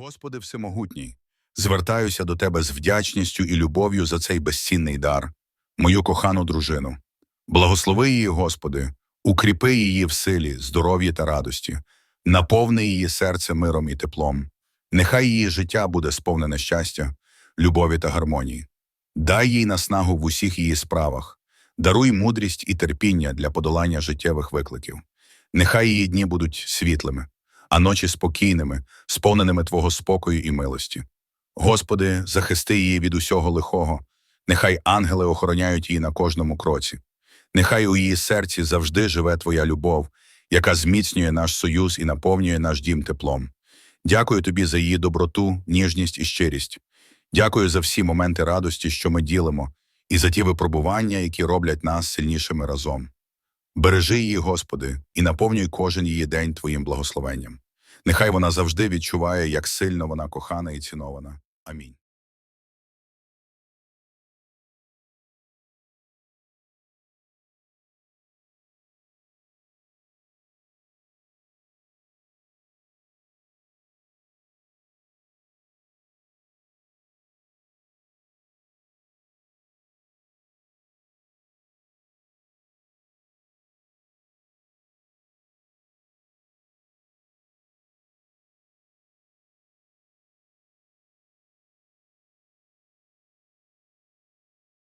Господи Всемогутній, звертаюся до Тебе з вдячністю і любов'ю за цей безцінний дар, мою кохану дружину. Благослови її, Господи, укріпи її в силі, здоров'ї та радості, наповни її серце миром і теплом. Нехай її життя буде сповнене щастя, любові та гармонії. Дай їй наснагу в усіх її справах, даруй мудрість і терпіння для подолання життєвих викликів. Нехай її дні будуть світлими, а ночі спокійними, сповненими Твого спокою і милості. Господи, захисти її від усього лихого, нехай ангели охороняють її на кожному кроці. Нехай у її серці завжди живе Твоя любов, яка зміцнює наш союз і наповнює наш дім теплом. Дякую тобі за її доброту, ніжність і щирість. Дякую за всі моменти радості, що ми ділимо, і за ті випробування, які роблять нас сильнішими разом. Бережи її, Господи, і наповнюй кожен її день Твоїм благословенням. Нехай вона завжди відчуває, як сильно вона кохана і цінована. Амінь.